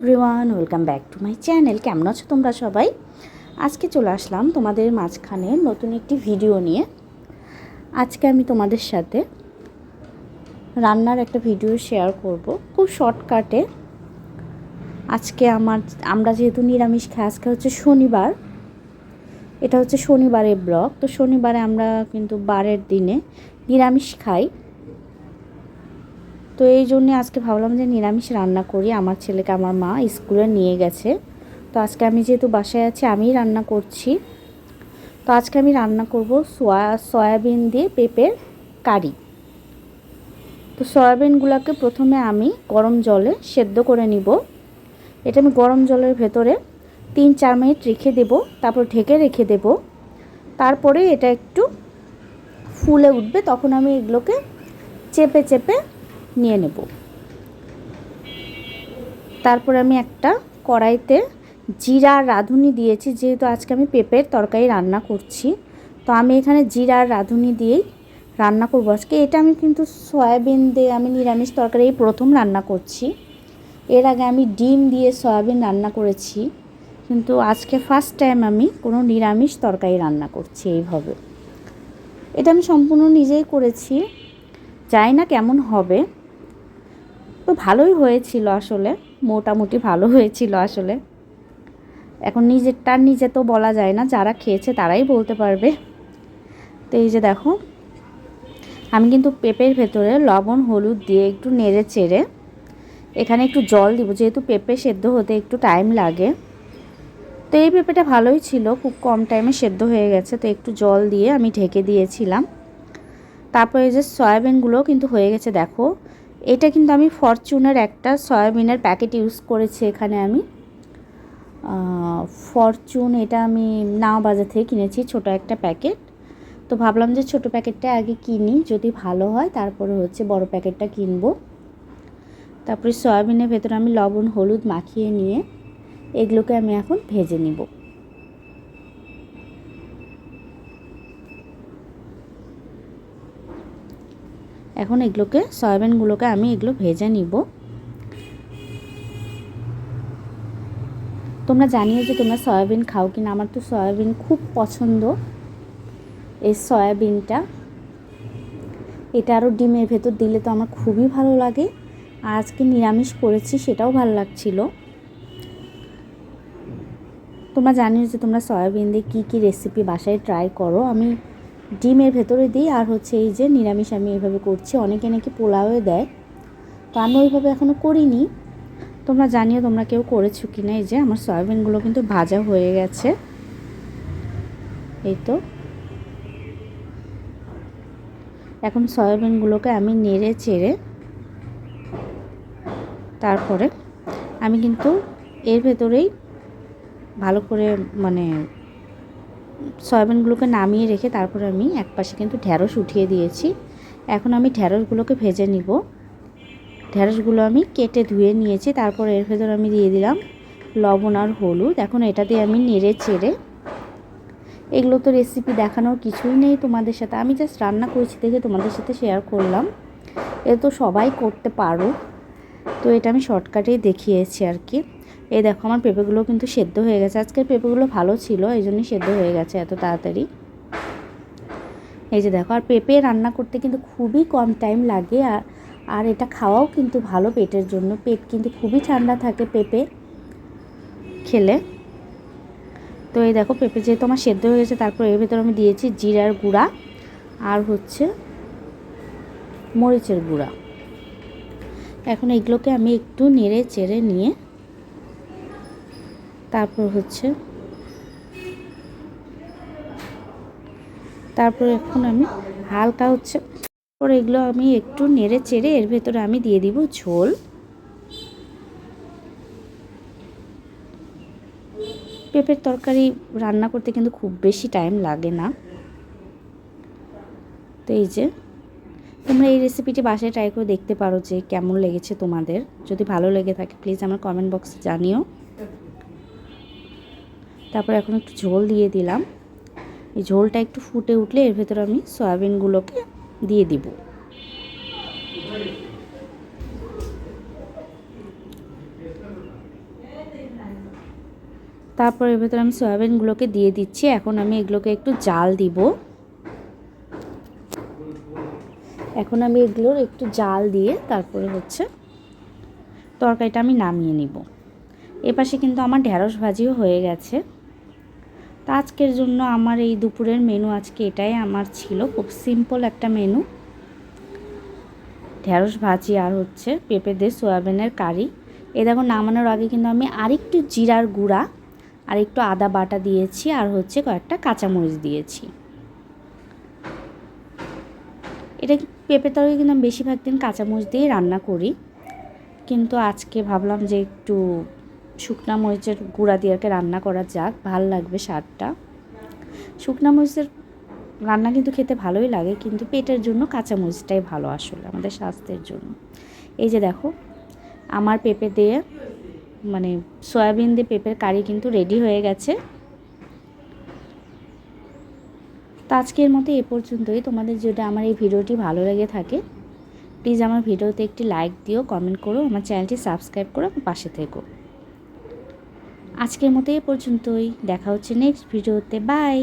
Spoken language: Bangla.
Everyone, welcome back to my channel. কেমন আছো তোমরা সবাই? আজকে চলে আসলাম তোমাদের মাঝখানে নতুন একটি ভিডিও নিয়ে। আজকে আমি তোমাদের সাথে রান্নার একটা ভিডিও শেয়ার করব, খুব শর্টকাটে আজকে আমার, আমরা যেহেতু নিরামিষ খাই, আজকে হচ্ছে শনিবার। এটা হচ্ছে শনিবারের ব্লগ তো শনিবারে আমরা কিন্তু বারের দিনে নিরামিষ খাই। তো এই জন্যে আজকে ভাবলাম যে নিরামিষ রান্না করি। আমার ছেলেকে আমার মা স্কুলে নিয়ে গেছে। তো আজকে আমি যেহেতু বাসায় আছি, আমিই রান্না করছি। তো আজকে আমি রান্না করব সয়া, সয়াবিন দিয়ে পেঁপের কারি। তো সয়াবিনগুলোকে প্রথমে আমি গরম জলে সেদ্ধ করে নিব। এটা আমি গরম জলের ভেতরে তিন চার মিনিট রেখে দেব, তারপর ঢেকে রেখে দেব। তারপরে এটা একটু ফুলে উঠবে, তখন আমি এগুলোকে চেপে চেপে নিয়ে নেব। তারপর আমি একটা কড়াইতে জিরা আর রাঁধুনি দিয়েছি, যেহেতু আজকে আমি পেঁপের তরকারি রান্না করছি। তো আমি এখানে জিরা আর রাঁধুনি দিয়েই রান্না করব। আজকে এটা আমি কিন্তু সয়াবিন দিয়ে আমি নিরামিষ তরকারি এই প্রথম রান্না করছি। এর আগে আমি ডিম দিয়ে সয়াবিন রান্না করেছি, কিন্তু আজকে ফার্স্ট টাইম আমি কোনো নিরামিষ তরকারি রান্না করছি এইভাবে। এটা আমি সম্পূর্ণ নিজেই করেছি, জানি না কেমন হবে। তো ভালোই হয়েছিল আসলে, মোটামুটি ভালো হয়েছিল আসলে। এখন নিজেরটা নিজে তো বলা যায় না, যারা খেয়েছে তারাই বলতে পারবে। তো এই যে দেখো, আমি কিন্তু পেঁপের ভেতরে লবণ, হলুদ দিয়ে একটু নেড়ে চেড়ে এখানে একটু জল দিব, যেহেতু পেঁপে সেদ্ধ হতে একটু টাইম লাগে। তো এই পেঁপেটা ভালোই ছিল, খুব কম টাইমে সেদ্ধ হয়ে গেছে, তো একটু জল দিয়ে আমি ঢেকে দিয়েছিলাম। তারপরে যে সয়াবিনগুলো কিন্তু হয়ে গেছে, দেখো। এটা কিন্তু আমি ফরচুনের একটা সয়াবিনের প্যাকেট ইউজ করেছি এখানে আমি। ফরচুন এটা আমি না বাজার থেকে কিনেছি, ছোট একটা প্যাকেট। তো ভাবলাম যে ছোট প্যাকেটটা আগে কিনি, যদি ভালো হয় তারপরে হচ্ছে বড় প্যাকেটটা কিনবো। তারপরে সয়াবিনের ভেতরে আমি লবণ, হলুদ মাখিয়ে নিয়ে এগুলোকে আমি এখন ভেজে নিব। এখন এগুলোকে, সয়াবিনগুলোকে আমি এগুলো ভেজে নিব। তোমরা জানিও যে তোমরা সয়াবিন খাও কিনা, আমার তো সয়াবিন খুব পছন্দ, এই সয়াবিনটা। এটা আরও ডিমের ভেতর দিলে তো আমার খুবই ভালো লাগে। আর আজকে নিরামিষ করেছি, সেটাও ভালো লাগছিল। তোমরা জানিও যে তোমরা সয়াবিন দিয়ে কী কী রেসিপি বাসায় ট্রাই করো। আমি ডিমের ভেতরে দিই আর হচ্ছে এই যে নিরামিষ আমি এইভাবে করছি। অনেকে নাকি পোলাওয়ে দেয়। তো আমি ওইভাবে এখনও করিনি। তোমরা জানিও তোমরা কেউ করেছ কি না এই যে আমার সয়াবিনগুলো কিন্তু ভাজা হয়ে গেছে। এই তো। এখন সয়াবিনগুলোকে আমি নেড়ে চেড়ে তারপরে আমি কিন্তু এর ভেতরেই ভালো করে মানে সয়াবিনগুলোকে নামিয়ে রেখে তারপরে আমি এক পাশে কিন্তু ঢ্যাঁড়স উঠিয়ে দিয়েছি। এখন আমি ঢ্যাঁড়সগুলোকে ভেজে নিব। ঢ্যাঁড়সগুলো আমি কেটে ধুয়ে নিয়েছি। তারপর এর ভেতর আমি দিয়ে দিলাম লবণ আর হলুদ। এখন এটা দিয়ে আমি নেড়ে চেড়ে এগুলো তো রেসিপি দেখানোর কিছুই নেই তোমাদের সাথে। আমি জাস্ট রান্না করেছি দেখে তোমাদের সাথে শেয়ার করলাম। এ তো সবাই করতে পারো তো এটা আমি শর্টকাটেই দেখিয়েছি আর কি। এই দেখো, আমার পেঁপেগুলো কিন্তু সেদ্ধ হয়ে গেছে। আজকের পেঁপেগুলো ভালো ছিল, এই জন্যই সেদ্ধ হয়ে গেছে এত তাড়াতাড়ি। এই যে দেখো, আর পেঁপে রান্না করতে কিন্তু খুবই কম টাইম লাগে, আর আর এটা খাওয়াও কিন্তু ভালো পেটের জন্য। পেট কিন্তু খুবই ঠান্ডা থাকে পেঁপে খেলে। তো এই দেখো, পেঁপে যেহেতু আমার সেদ্ধ হয়ে গেছে, তারপর এর ভেতরে আমি দিয়েছি জিরার গুঁড়া আর হচ্ছে মরিচের গুঁড়া। এখন এগুলোকে আমি একটু নেড়ে চেড়ে নিয়ে তারপর হচ্ছে, তারপর এখন আমি হালকা হচ্ছে, তারপর এগুলো আমি একটু নেড়ে চেড়ে এর ভেতরে আমি দিয়ে দিব ঝোল। পেঁপের তরকারি রান্না করতে কিন্তু খুব বেশি টাইম লাগে না। তো এই যে, তোমরা এই রেসিপিটি বাসায় ট্রাই করে দেখতে পারো যে কেমন লেগেছে তোমাদের। যদি ভালো লেগে থাকে প্লিজ আমার কমেন্ট বক্সে জানিও। তারপর এখন একটু ঝোল দিয়ে দিলাম। এই ঝোলটা একটু ফুটে উঠলে এর ভেতরে আমি সয়াবিনগুলোকে দিয়ে দিব। তারপর এর ভেতরে আমি সয়াবিনগুলোকে দিয়ে দিচ্ছি। এখন আমি এগুলোকে একটু জাল দিব। এখন আমি এগুলোর একটু জাল দিয়ে তারপরে হচ্ছে তরকারিটা আমি নামিয়ে নিব। এপাশে কিন্তু আমার ঢ্যাঁড়স ভাজিও হয়ে গেছে। তা আজকের জন্য আমার এই দুপুরের মেনু আজকে এটাই। আমার ছিল খুব সিম্পল একটা মেনু ঢ্যাঁড়স ভাজি আর হচ্ছে পেঁপে দিয়ে সয়াবিনের কারি। এ দেখো, নামানোর আগে কিন্তু আমি আরেকটু জিরার গুঁড়া আর একটু আদা বাটা দিয়েছি আর হচ্ছে কয়েকটা কাঁচামরিচ দিয়েছি। এটা পেঁপে তরকারি কিন্তু আমি বেশিরভাগ দিন কাঁচামরিচ দিয়ে রান্না করি। কিন্তু আজকে ভাবলাম যে একটু শুকনা মরিচের গুঁড়া দিয়ে আর রান্না করা যাক, ভালো লাগবে স্বাদটা। শুকনা মরিচের রান্না কিন্তু খেতে ভালোই লাগে, কিন্তু পেটের জন্য কাঁচা মরিচটাই ভালো আসলে, আমাদের স্বাস্থ্যের জন্য। এই যে দেখো, আমার পেঁপে দিয়ে মানে সয়াবিন দিয়ে পেঁপের কারি কিন্তু রেডি হয়ে গেছে। তো আজকের মতো এ পর্যন্তই। তোমাদের যদি আমার এই ভিডিওটি ভালো লেগে থাকে প্লিজ আমার ভিডিওতে একটি লাইক দিও কমেন্ট করো, আমার চ্যানেলটি সাবস্ক্রাইব করো, আমার পাশে থেকো। আজকের মতো এ পর্যন্তই। দেখা হচ্ছে নেক্সট ভিডিওতে বাই